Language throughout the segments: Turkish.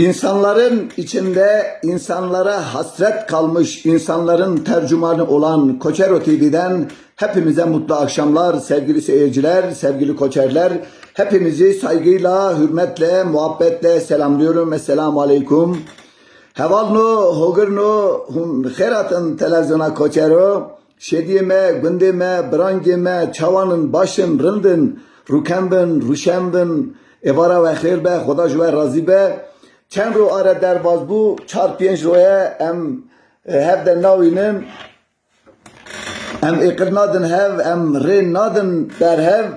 İnsanların içinde insanlara hasret kalmış insanların tercümanı olan Koçero TV'den hepimize mutlu akşamlar sevgili seyirciler, sevgili koçerler. Hepinizi saygıyla, hürmetle, muhabbetle selamlıyorum. Esselamu Aleyküm. Hevalnu, hogurnu, heratın televizyona koçero. Şediyeme, gündeme, brangime, çavanın başın rındın, rukembin, ruşembin, evara ve khirbe, khodaş ve razibe. چند رو آره در باز بو چهار پنج رویه ام هف در ناوینم ام اقر نادن هف ام رین نادن در هف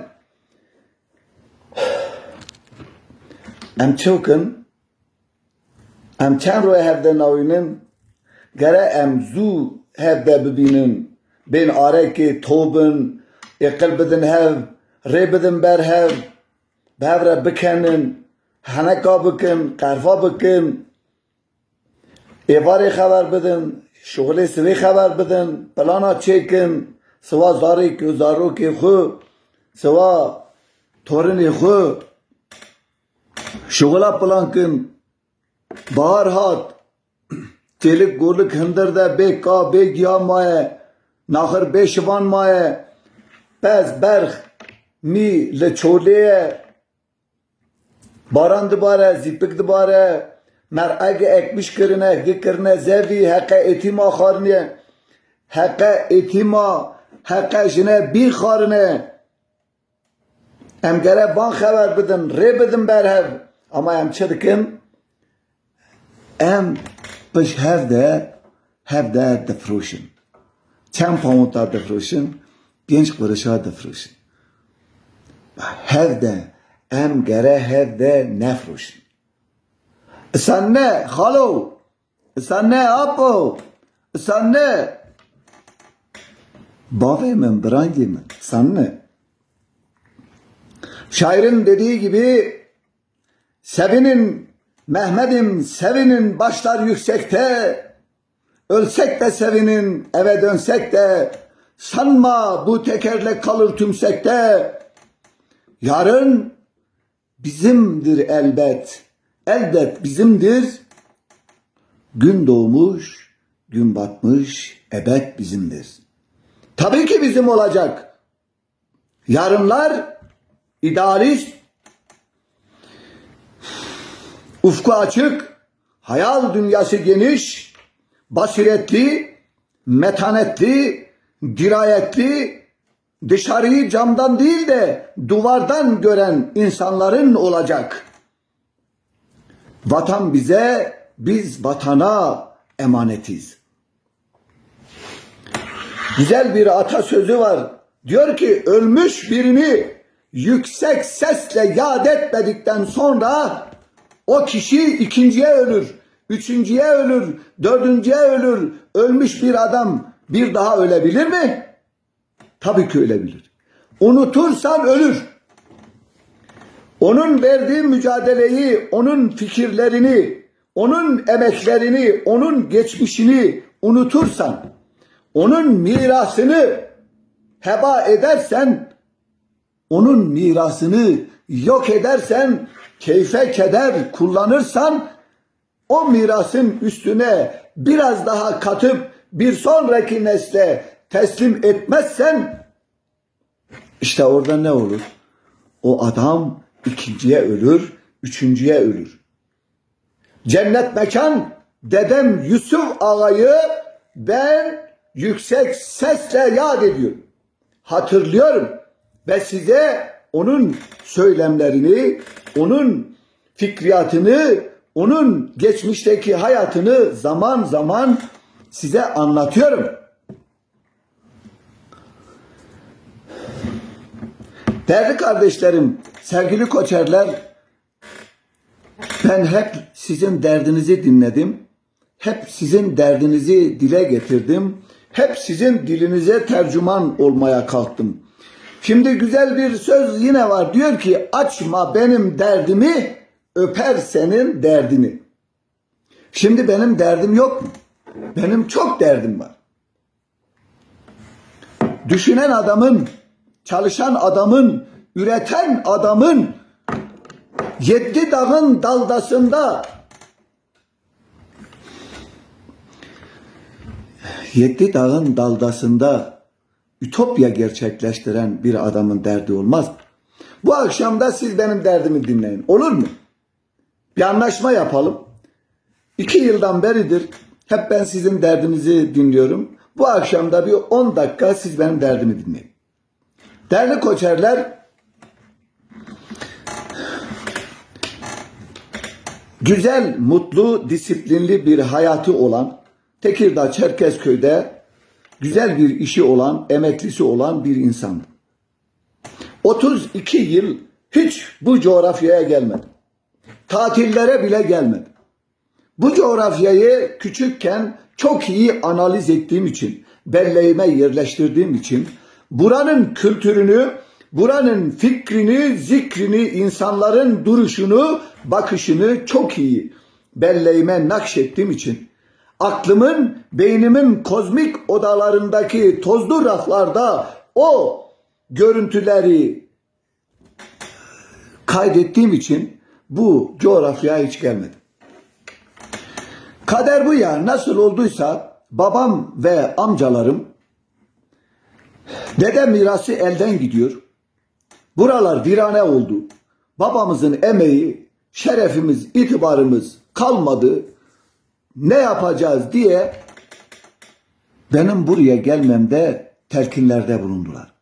ام چوکن ام چند رویه هف در ناوینم گره ام زو هف در ببینن بین آره که توبن اقل بدن هف ری بدن بر هف به هف را بکنن Haneka bakın, karfa bakın, evarê xeber bidin, şuxulê sivê xeber bidin, plana çêkin, siva zarêkê û zarokê xwe, siva torinê xwe, şuxula plan kin, bahar hat, çêlik golik hindir de bê ka bê giya maye, naxir bê şivan maye, pez berx mî li çolê باران دباره زیبک دباره مر اگ اکمش کرنه اگ کرنه زیبی حق ایتی ما خارنه حق ایتی حق جنه بی خارنه ام گره بان خبر بدن ری بدن بر هف اما ام چه دکن ام پش هف ده هف ده دفروشن چم پاونتا دفروشن پینج قرشا دفروشن هف ده em gere hev de nefroşin. Sen ne halo? Sen ne apo? Sen ne? Bave min, brangi min. Sen ne? Şairin dediği gibi sevinin Mehmet'im sevinin başlar yüksekte ölsek de sevinin eve dönsek de sanma bu tekerlek kalır tümsekte yarın bizimdir elbet. Elbet bizimdir. Gün doğmuş, gün batmış, ebed bizimdir. Tabii ki bizim olacak. Yarınlar idealist, ufku açık, hayal dünyası geniş, basiretli, metanetli, dirayetli, dışarıyı camdan değil de duvardan gören insanların olacak. Vatan bize, biz vatana emanetiz. Güzel bir atasözü var. Diyor ki ölmüş birini yüksek sesle yad etmedikten sonra o kişi ikinciye ölür, üçüncüye ölür, dördüncüye ölür. Ölmüş bir adam bir daha ölebilir mi? Tabii ki ölebilir. Unutursan ölür. Onun verdiği mücadeleyi, onun fikirlerini, onun emeklerini, onun geçmişini unutursan, onun mirasını heba edersen, onun mirasını yok edersen, keyfe keder kullanırsan, o mirasın üstüne biraz daha katıp bir sonraki nesle teslim etmezsen işte orada ne olur? O adam ikinciye ölür, üçüncüye ölür. Cennet mekan dedem Yusuf ağayı ben yüksek sesle yad ediyorum. Hatırlıyorum ve size onun söylemlerini, onun fikriyatını, onun geçmişteki hayatını zaman zaman size anlatıyorum. Değerli kardeşlerim, sevgili koçerler, ben hep sizin derdinizi dinledim. Hep sizin derdinizi dile getirdim. Hep sizin dilinize tercüman olmaya kalktım. Şimdi güzel bir söz yine var. Diyor ki açma benim derdimi, öper senin derdini. Şimdi benim derdim yok mu? Benim çok derdim var. Düşünen adamın çalışan adamın, üreten adamın yedi dağın daldasında yedi dağın daldasında ütopya gerçekleştiren bir adamın derdi olmaz. Bu akşam da siz benim derdimi dinleyin. Olur mu? Bir anlaşma yapalım. İki yıldan beridir hep ben sizin derdinizi dinliyorum. Bu akşam da bir 10 dakika siz benim derdimi dinleyin. Değerli koçerler, güzel, mutlu, disiplinli bir hayatı olan Tekirdağ Çerkezköy'de güzel bir işi olan, emeklisi olan bir insan. 32 yıl hiç bu coğrafyaya gelmedim. Tatillere bile gelmedim. Bu coğrafyayı küçükken çok iyi analiz ettiğim için, belleğime yerleştirdiğim için, buranın kültürünü, buranın fikrini, zikrini, insanların duruşunu, bakışını çok iyi belleğime nakşettiğim için, aklımın, beynimin kozmik odalarındaki tozlu raflarda o görüntüleri kaydettiğim için bu coğrafyaya hiç gelmedim. Kader bu ya nasıl olduysa babam ve amcalarım dede mirası elden gidiyor. Buralar virane oldu. Babamızın emeği, şerefimiz, itibarımız kalmadı. Ne yapacağız diye benim buraya gelmemde telkinlerde bulundular.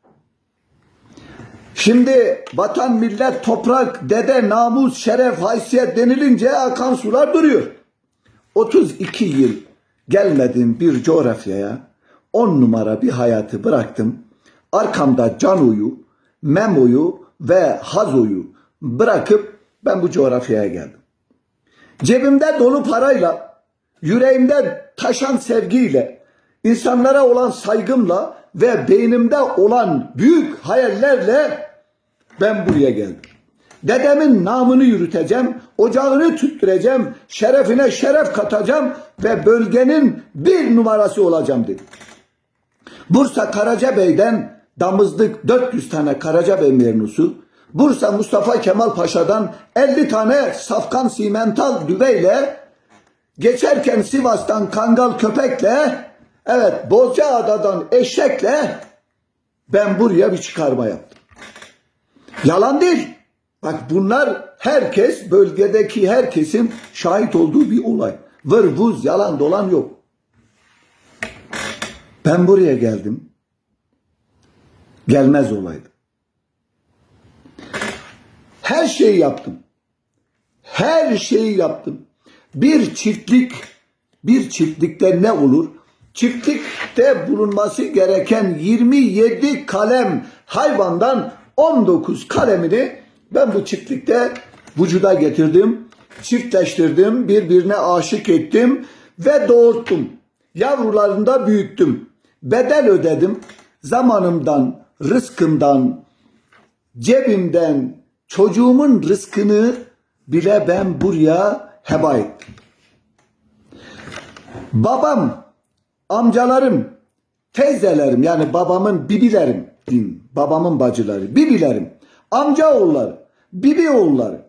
Şimdi vatan, millet, toprak, dede, namus, şeref, haysiyet denilince akan sular duruyor. 32 yıl gelmediğim bir coğrafyaya 10 numara bir hayatı bıraktım. Arkamda Cano'yu, Memo'yu ve Hazo'yu bırakıp ben bu coğrafyaya geldim. Cebimde dolu parayla, yüreğimde taşan sevgiyle, insanlara olan saygımla ve beynimde olan büyük hayallerle ben buraya geldim. Dedemin namını yürüteceğim, ocağını tüttüreceğim, şerefine şeref katacağım ve bölgenin bir numarası olacağım dedim. Bursa Karacabey'den damızlık 400 tane Karacabey mernusu, Bursa Mustafa Kemal Paşa'dan 50 tane safkan simental düveyle, geçerken Sivas'tan kangal köpekle, evet Bozcaada'dan eşekle ben buraya bir çıkarma yaptım. Yalan değil. Bak bunlar herkes bölgedeki herkesin şahit olduğu bir olay. Vır vuz yalan dolan yok. Ben buraya geldim. Gelmez olaydım. Her şeyi yaptım. Her şeyi yaptım. Bir çiftlik, bir çiftlikte ne olur? Çiftlikte bulunması gereken 27 kalem hayvandan 19 kalemini ben bu çiftlikte vücuda getirdim, çiftleştirdim, birbirine aşık ettim ve doğurttum. Yavrularını da büyüttüm. Bedel ödedim. Zamanımdan, rızkımdan, cebimden, çocuğumun rızkını bile ben buraya heba ettim. Babam, amcalarım, teyzelerim yani babamın bibilerim babamın bacıları, bibilerim, amca oğulları, bibi oğulları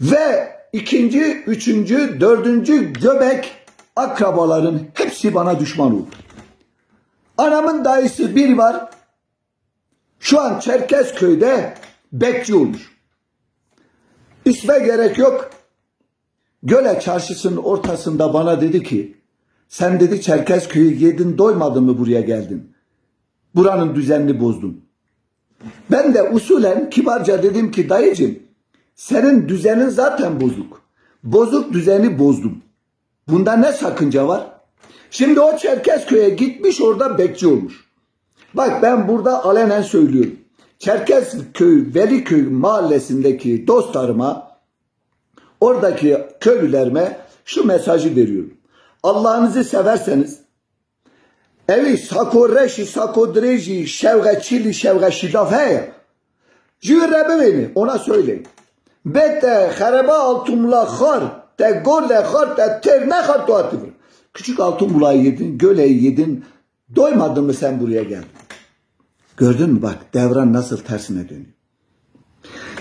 ve ikinci, üçüncü, dördüncü göbek akrabaların hepsi bana düşman oldu. Anamın dayısı bir var. Şu an Çerkezköy'de bekçi olmuş. İsme gerek yok. Göle çarşısının ortasında bana dedi ki sen dedi Çerkezköy'ü yedin doymadın mı buraya geldin. Buranın düzenini bozdun. Ben de usulen kibarca dedim ki dayıcım senin düzenin zaten bozuk. Bozuk düzeni bozdum. Bunda ne sakınca var? Şimdi o Çerkezköy'e gitmiş orada bekçi olmuş. Bak ben burada alenen söylüyorum. Çerkezköy, Veliköy mahallesindeki dostlarıma, oradaki köylülerime şu mesajı veriyorum. Allah'ınızı severseniz evi sako reşi sako dreji şevgeçili şevgeşilaf heye Jüre beni ona söyleyin. Bete hareba altumla khar te golle khar te ter ne khar tuatıvır. Küçük altın bulağı yedin, göleyi yedin. Doymadın mı sen buraya geldin? Gördün mü bak devran nasıl tersine dönüyor.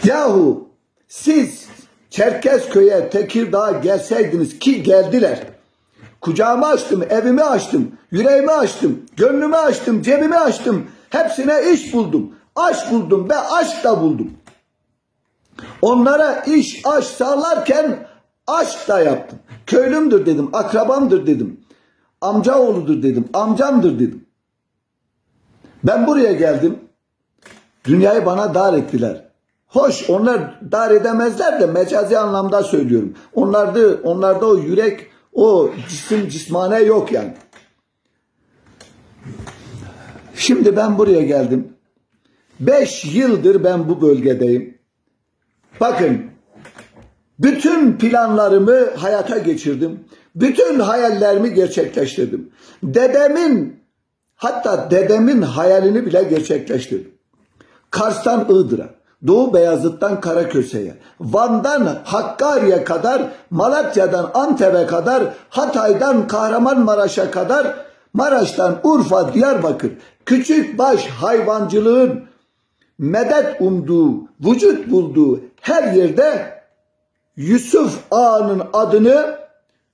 Yahu siz Çerkezköy'e Tekirdağ'a gelseydiniz ki geldiler. Kucağımı açtım, evimi açtım, yüreğimi açtım, gönlümü açtım, cebimi açtım. Hepsine iş buldum. Aşk buldum ve aşk da buldum. Onlara iş, aş sağlarken aşk da yaptım. Köylümdür dedim, akrabamdır dedim. Amca oğludur dedim, amcamdır dedim. Ben buraya geldim. Dünyayı bana dar ettiler. Hoş onlar dar edemezler de mecazi anlamda söylüyorum. Onlarda, onlarda o yürek, o cisim cismane yok yani. Şimdi ben buraya geldim. Beş yıldır ben bu bölgedeyim. Bakın bütün planlarımı hayata geçirdim. Bütün hayallerimi gerçekleştirdim. Dedemin hatta dedemin hayalini bile gerçekleştirdim. Kars'tan Iğdır'a, Doğu Beyazıt'tan Karaköse'ye, Van'dan Hakkari'ye kadar, Malatya'dan Antep'e kadar, Hatay'dan Kahramanmaraş'a kadar, Maraş'tan Urfa, Diyarbakır, küçük baş hayvancılığın medet umduğu, vücut bulduğu her yerde Yusuf Ağa'nın adını,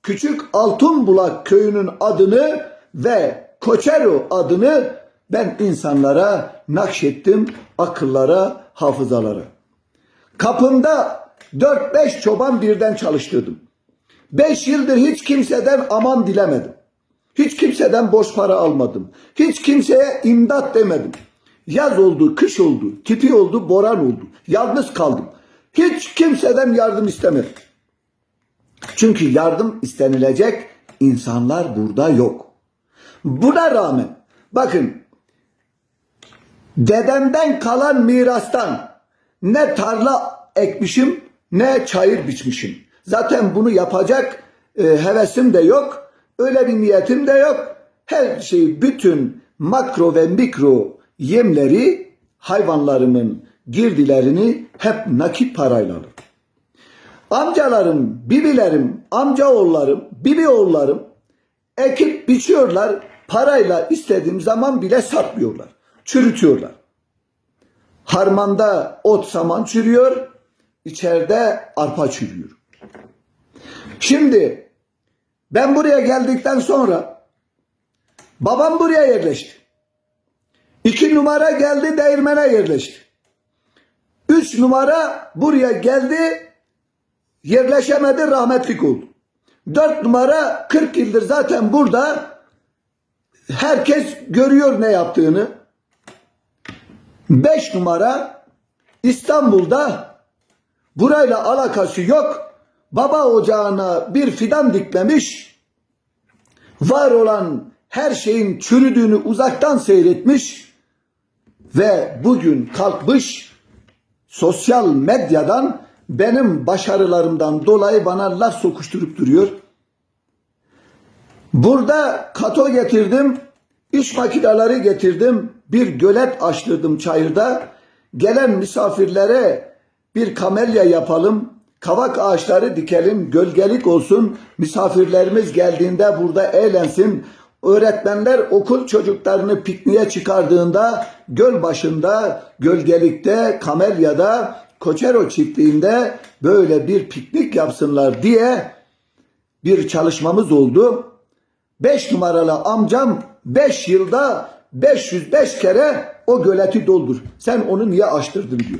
Küçük Altınbulak köyünün adını ve Koçero adını ben insanlara nakşettim, akıllara, hafızalara. Kapımda 4-5 çoban birden çalıştırdım. 5 yıldır hiç kimseden aman dilemedim. Hiç kimseden borç para almadım. Hiç kimseye imdat demedim. Yaz oldu, kış oldu, tipi oldu, boran oldu. Yalnız kaldım. Hiç kimseden yardım istemedim. Çünkü yardım istenilecek insanlar burada yok. Buna rağmen bakın dedemden kalan mirastan ne tarla ekmişim ne çayır biçmişim. Zaten bunu yapacak e, hevesim de yok. Öyle bir niyetim de yok. Her şeyi bütün makro ve mikro yemleri hayvanlarımın girdilerini hep nakit parayla alırım. Amcalarım, bibilerim, amcaoğullarım, bibioğullarım ekip biçiyorlar. Parayla istediğim zaman bile satmıyorlar. Çürütüyorlar. Harmanda ot saman çürüyor, içeride arpa çürüyor. Şimdi ben buraya geldikten sonra babam buraya yerleşti. İki numara geldi değirmene yerleşti. Üç numara buraya geldi yerleşemedi rahmetlik oldu. Dört numara 40 yıldır zaten burada herkes görüyor ne yaptığını. Beş numara İstanbul'da burayla alakası yok. Baba ocağına bir fidan dikmemiş. Var olan her şeyin çürüdüğünü uzaktan seyretmiş ve bugün kalkmış sosyal medyadan benim başarılarımdan dolayı bana laf sokuşturup duruyor. Burada kato getirdim, iş makineleri getirdim, bir gölet açtırdım çayırda. Gelen misafirlere bir kamelya yapalım, kavak ağaçları dikelim, gölgelik olsun. Misafirlerimiz geldiğinde burada eğlensin. Öğretmenler okul çocuklarını pikniğe çıkardığında göl başında, gölgelikte, kamelyada, Koçero çiftliğinde böyle bir piknik yapsınlar diye bir çalışmamız oldu. 5 numaralı amcam 5 yılda 505 kere o göleti doldur. Sen onu niye açtırdın diyor.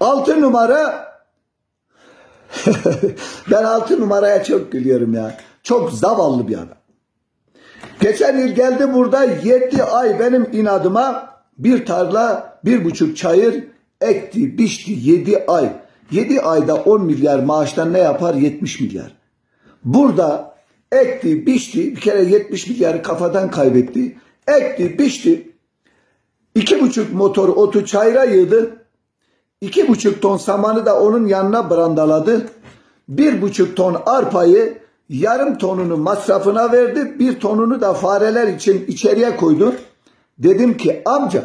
6 numara ben 6 numaraya çok gülüyorum ya. Çok zavallı bir adam. Geçen yıl geldi burada 7 ay benim inadıma bir tarla, bir buçuk çayır ekti, biçti 7 ay. 7 ayda 10 milyar maaştan ne yapar? 70 milyar. Burada ekti, biçti, bir kere 70 milyarı kafadan kaybetti. Ekti, biçti. İki buçuk motor otu çayra yığdı. İki buçuk ton samanı da onun yanına brandaladı. Bir buçuk ton arpayı yarım tonunu masrafına verdi. Bir tonunu da fareler için içeriye koydu. Dedim ki amca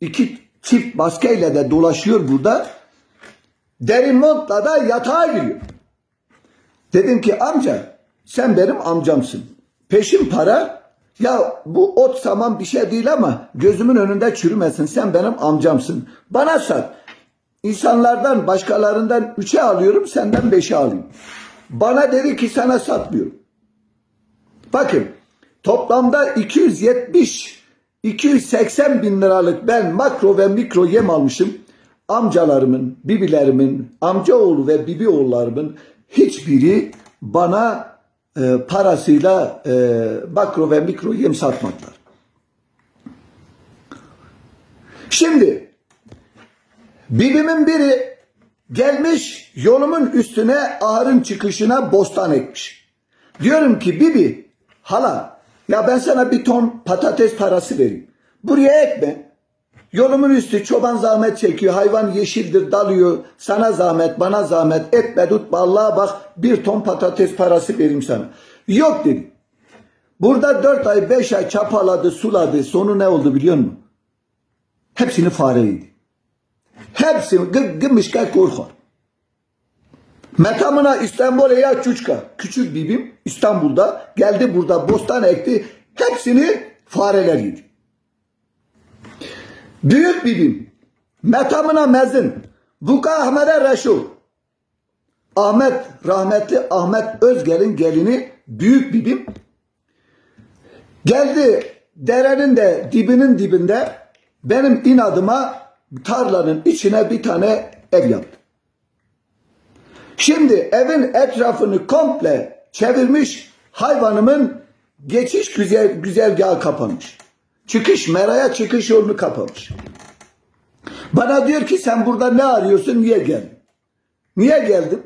iki çift maskeyle de dolaşıyor burada. Derin montla da yatağa giriyor. Dedim ki amca sen benim amcamsın. Peşin para ya bu ot saman bir şey değil ama gözümün önünde çürümesin. Sen benim amcamsın. Bana sat. İnsanlardan başkalarından üçe alıyorum senden beşe alayım. Bana dedi ki sana satmıyorum. Bakın toplamda 270 280 bin liralık ben makro ve mikro yem almışım. Amcalarımın, bibilerimin, amcaoğlu ve bibi oğullarımın hiçbiri bana e, parasıyla e, makro ve mikro yem satmadılar. Şimdi bibimin biri gelmiş yolumun üstüne ahırın çıkışına bostan ekmiş. Diyorum ki Bibi hala ya ben sana bir ton patates parası vereyim. Buraya ekme. Yolumun üstü çoban zahmet çekiyor. Hayvan yeşildir dalıyor. Sana zahmet bana zahmet etme tutma Allah'a bak bir ton patates parası vereyim sana. Yok dedi. Burada dört ay beş ay çapaladı suladı. Sonu ne oldu biliyor musun? Hepsini fare yedi. Hepsini gı gımışka korkar. Metamına İstanbul'a ya çuçka. Küçük bibim İstanbul'da geldi burada bostan ekti. Hepsini fareler yedi. Büyük bibim metamına mezin. Buka Ahmet'e Reşu. Ahmet rahmetli Ahmet Özgel'in gelini büyük bibim geldi derenin de dibinin dibinde benim inadıma tarlanın içine bir tane ev yaptı. Şimdi evin etrafını komple çevirmiş hayvanımın geçiş güzel, güzergahı kapanmış. Çıkış meraya çıkış yolunu kapamış. Bana diyor ki sen burada ne arıyorsun niye geldin? Niye geldim?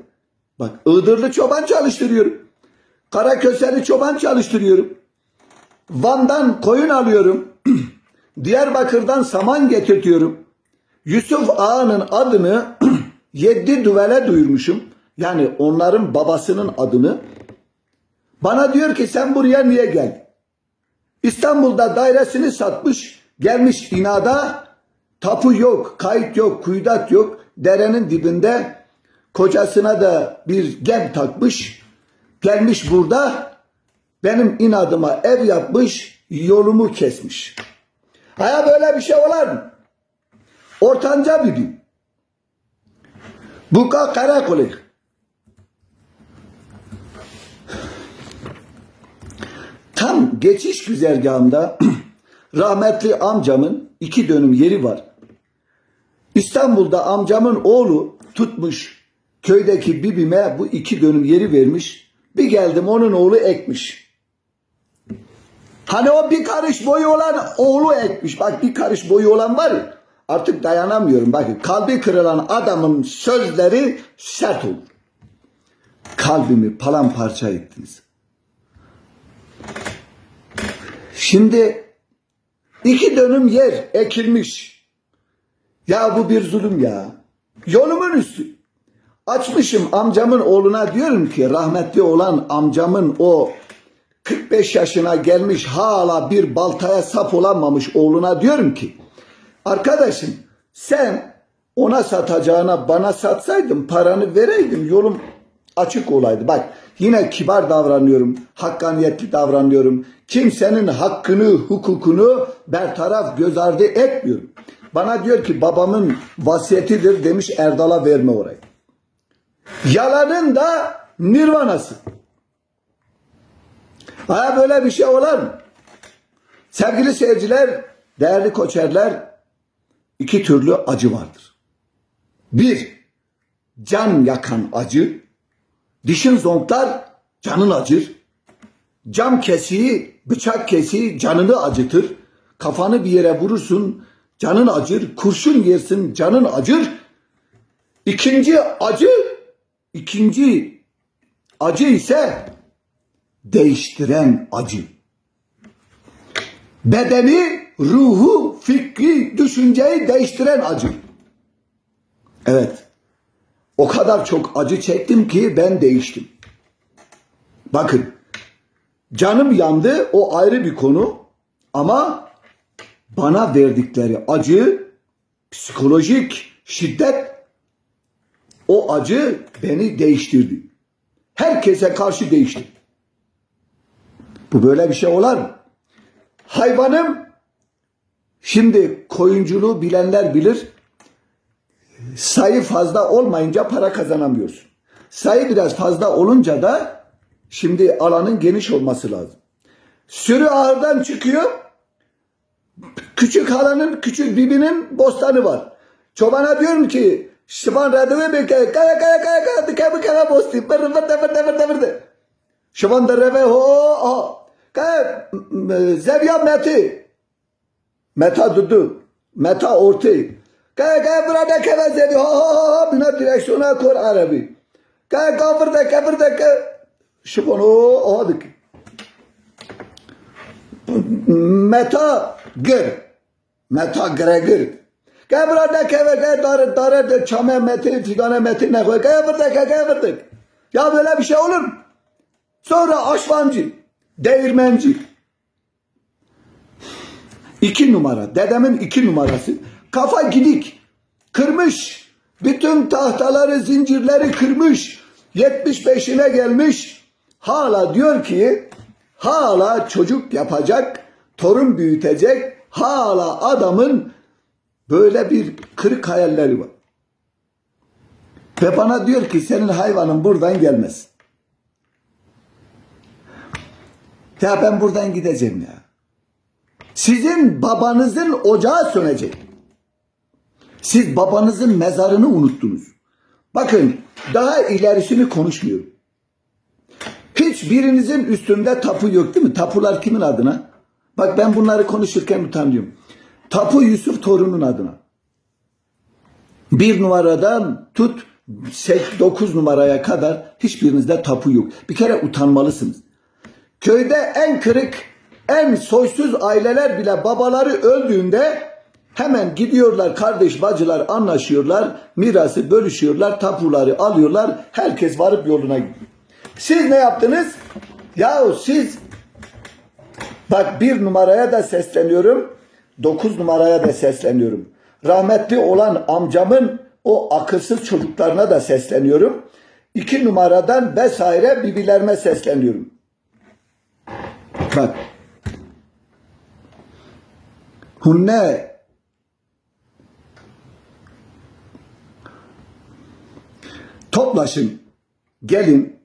Bak Iğdırlı çoban çalıştırıyorum. Karaköseli çoban çalıştırıyorum. Van'dan koyun alıyorum. Diyarbakır'dan saman getirtiyorum. Yusuf Ağa'nın adını yedi düvele duyurmuşum. Yani onların babasının adını. Bana diyor ki sen buraya niye geldin? İstanbul'da dairesini satmış, gelmiş inada tapu yok, kayıt yok, kuyudat yok. Derenin dibinde kocasına da bir gem takmış. Gelmiş burada benim inadıma ev yapmış, yolumu kesmiş. Haya böyle bir şey olar mı? Ortanca bir gün. Buka karakolik. Tam geçiş güzergahında rahmetli amcamın iki dönüm yeri var. İstanbul'da amcamın oğlu tutmuş köydeki bibime bu iki dönüm yeri vermiş. Bir geldim onun oğlu ekmiş. Hani o bir karış boyu olan oğlu ekmiş. Bak bir karış boyu olan var ya artık dayanamıyorum. Bakın kalbi kırılan adamın sözleri sert olur. Kalbimi paramparça ettiniz. Şimdi iki dönüm yer ekilmiş. Ya bu bir zulüm ya. Yolumun üstü. Açmışım amcamın oğluna diyorum ki rahmetli olan amcamın o 45 yaşına gelmiş hala bir baltaya sap olamamış oğluna diyorum ki arkadaşım sen ona satacağına bana satsaydın paranı vereydim yolum açık olaydı. Bak yine kibar davranıyorum, hakkaniyetli davranıyorum. Kimsenin hakkını, hukukunu bertaraf göz ardı etmiyorum. Bana diyor ki babamın vasiyetidir demiş Erdal'a verme orayı. Yalanın da nirvanası. Ha böyle bir şey olar mı? Sevgili seyirciler, değerli koçerler, iki türlü acı vardır. Bir, can yakan acı, dişin zonklar canın acır. Cam kesiği, bıçak kesiği canını acıtır. Kafanı bir yere vurursun, canın acır. Kurşun yersin, canın acır. İkinci acı, ikinci acı ise değiştiren acı. Bedeni, ruhu, fikri, düşünceyi değiştiren acı. Evet. O kadar çok acı çektim ki ben değiştim. Bakın. Canım yandı o ayrı bir konu ama bana verdikleri acı psikolojik şiddet o acı beni değiştirdi. Herkese karşı değişti. Bu böyle bir şey olar mı? Hayvanım şimdi koyunculuğu bilenler bilir. Sayı fazla olmayınca para kazanamıyorsun. Sayı biraz fazla olunca da şimdi alanın geniş olması lazım. Sürü ahırdan çıkıyor. Küçük halanın, küçük bibinin bostanı var. Çobana diyorum ki Şıban radeve bekle. Kaya kaya kaya kaya mı kaya bosti. Vırdı vırdı vırdı vırdı vırdı. Şıban da reve ho ho. Kaya zevya meti. Meta dudu. Meta orti. Kaya kaya burada kaya zevi ho ho ho ho. Bina direksiyona kor arabi. Kaya kafir da kafir da kaya. Şıban o o dik. Meta gır. Meta gire gır. Kaya burada kaya kaya darı darı da çame meti figane meti ne koy. Kaya burada kaya burada. Ya böyle bir şey olur mu? Sonra aşvancı, değirmenci. İki numara. Dedemin iki numarası. Kafa gidik. Kırmış. Bütün tahtaları, zincirleri kırmış. 75'ine gelmiş. Hala diyor ki hala çocuk yapacak, torun büyütecek. Hala adamın böyle bir kırık hayalleri var. Ve bana diyor ki senin hayvanın buradan gelmez. Ya ben buradan gideceğim ya. Sizin babanızın ocağı sönecek. Siz babanızın mezarını unuttunuz. Bakın daha ilerisini konuşmuyorum. Hiçbirinizin üstünde tapu yok değil mi? Tapular kimin adına? Bak ben bunları konuşurken utanıyorum. Tapu Yusuf torunun adına. Bir numaradan tut 9 numaraya kadar hiçbirinizde tapu yok. Bir kere utanmalısınız. Köyde en kırık, en soysuz aileler bile babaları öldüğünde hemen gidiyorlar kardeş bacılar anlaşıyorlar, mirası bölüşüyorlar, tapuları alıyorlar, herkes varıp yoluna gidiyor. Siz ne yaptınız? Yahu siz bak bir numaraya da sesleniyorum, dokuz numaraya da sesleniyorum. Rahmetli olan amcamın o akılsız çocuklarına da sesleniyorum. İki numaradan vesaire bibilerime sesleniyorum. Bak. Hunne toplaşın. Gelin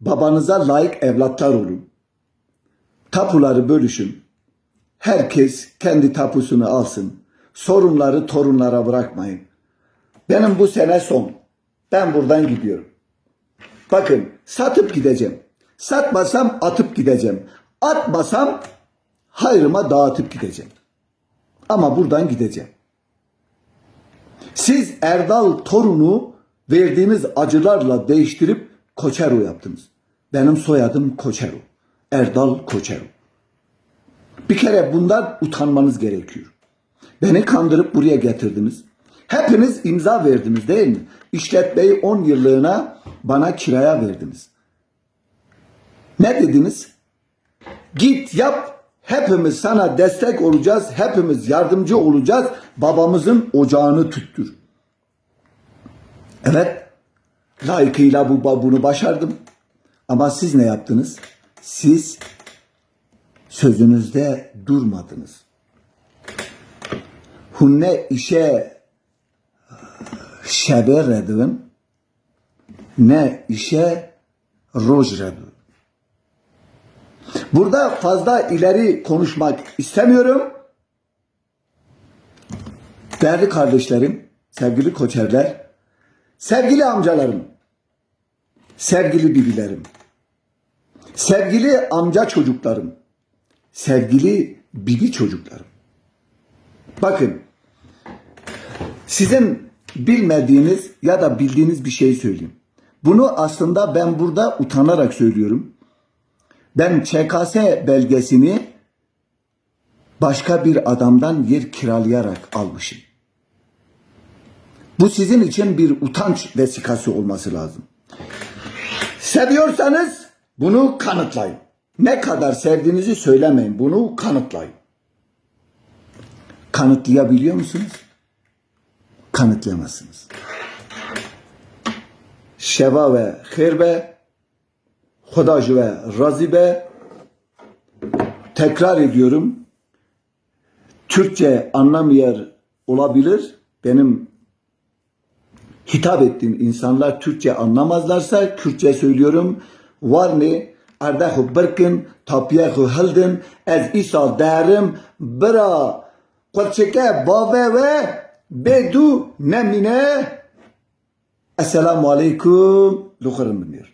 babanıza layık evlatlar olun. Tapuları bölüşün. Herkes kendi tapusunu alsın. Sorunları torunlara bırakmayın. Benim bu sene son. Ben buradan gidiyorum. Bakın satıp gideceğim. Satmasam atıp gideceğim. Atmasam hayrıma dağıtıp gideceğim. Ama buradan gideceğim. Siz Erdal torunu verdiğiniz acılarla değiştirip Koçero yaptınız. Benim soyadım Koçero. Erdal Koçero. Bir kere bundan utanmanız gerekiyor. Beni kandırıp buraya getirdiniz. Hepiniz imza verdiniz değil mi? İşletmeyi 10 yıllığına bana kiraya verdiniz. Ne dediniz? Git yap. Hepimiz sana destek olacağız. Hepimiz yardımcı olacağız. Babamızın ocağını tüttür. Evet. Layıkıyla bu bunu başardım. Ama siz ne yaptınız? Siz sözünüzde durmadınız. Hunne işe şebe redin ne işe roj redin. Burada fazla ileri konuşmak istemiyorum. Değerli kardeşlerim, sevgili koçerler, sevgili amcalarım, sevgili bibilerim, sevgili amca çocuklarım, sevgili bibi çocuklarım. Bakın, sizin bilmediğiniz ya da bildiğiniz bir şey söyleyeyim. Bunu aslında ben burada utanarak söylüyorum. Ben ÇKS belgesini başka bir adamdan yer kiralayarak almışım. Bu sizin için bir utanç vesikası olması lazım. Seviyorsanız bunu kanıtlayın. Ne kadar sevdiğinizi söylemeyin. Bunu kanıtlayın. Kanıtlayabiliyor musunuz? Kanıtlayamazsınız. Şeva ve Khirbe Hodaj ve Razibe tekrar ediyorum. Türkçe anlam yer olabilir. Benim hitap ettiğim insanlar Türkçe anlamazlarsa Kürtçe söylüyorum. Varni erdehu birkin tapyehu hildin ez isa derim bira kurçike bave ve bedu nemine Esselamu Aleyküm. Lukarım bilmiyor.